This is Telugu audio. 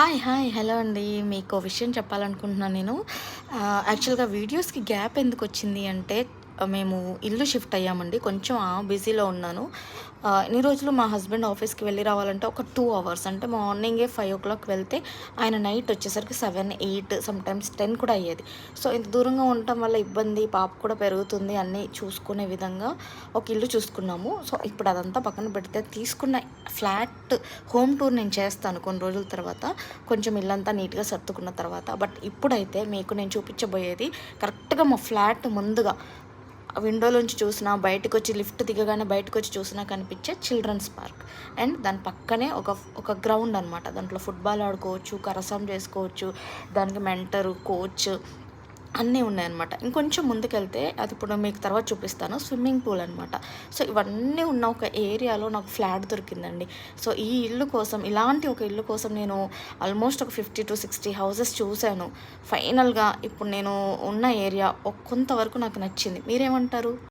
హాయ్ హాయ్ హలో అండి. మీకు విషయం చెప్పాలనుకుంటున్నాను నేను. యాక్చువల్గా వీడియోస్కి గ్యాప్ ఎందుకు వచ్చింది అంటే మేము ఇల్లు షిఫ్ట్ అయ్యామండి. కొంచెం బిజీలో ఉన్నాను. ఇన్ని రోజులు మా హస్బెండ్ ఆఫీస్కి వెళ్ళి రావాలంటే ఒక టూ అవర్స్ అంటే మార్నింగే ఫైవ్ ఓ క్లాక్ వెళ్తే ఆయన నైట్ వచ్చేసరికి సెవెన్ ఎయిట్ సమ్టైమ్స్ టెన్ కూడా అయ్యేది. సో ఇంత దూరంగా ఉండటం వల్ల ఇబ్బంది పాప కూడా పెరుగుతుంది అన్నీ చూసుకునే విధంగా ఒక ఇల్లు చూసుకున్నాము. సో ఇప్పుడు అదంతా పక్కన పెడితే తీసుకున్న ఫ్లాట్ హోమ్ టూర్ నేను చేస్తాను కొన్ని రోజుల తర్వాత. కొంచెం ఇల్లంతా నీట్గా సర్దుకున్న తర్వాత. బట్ ఇప్పుడైతే మీకు నేను చూపించబోయేది కరెక్ట్గా మా ఫ్లాట్ ముందుగా విండోలోంచి చూసినా బయటకు వచ్చి లిఫ్ట్ దిగగానే బయటకు వచ్చి చూసినా కనిపించే చిల్డ్రన్స్ పార్క్ అండ్ దాని పక్కనే ఒక ఒక గ్రౌండ్ అనమాట దాంట్లో ఫుట్బాల్ ఆడుకోవచ్చు కరసం చేసుకోవచ్చు దానికి మెంటరు కోచ్ అన్నీ ఉన్నాయన్నమాట. ఇంకొంచెం ముందుకెళ్తే అది ఇప్పుడు మీకు తర్వాత చూపిస్తాను. స్విమ్మింగ్ పూల్ అనమాట సో ఇవన్నీ ఉన్న ఒక ఏరియాలో నాకు ఫ్లాట్ దొరికిందండి. సో ఈ ఇల్లు కోసం ఇలాంటి ఒక ఇల్లు కోసం నేను ఆల్మోస్ట్ ఒక ఫిఫ్టీ టు సిక్స్టీ హౌసెస్ చూశాను. ఫైనల్గా ఇప్పుడు నేను ఉన్న ఏరియా కొంతవరకు నాకు నచ్చింది. మీరేమంటారు?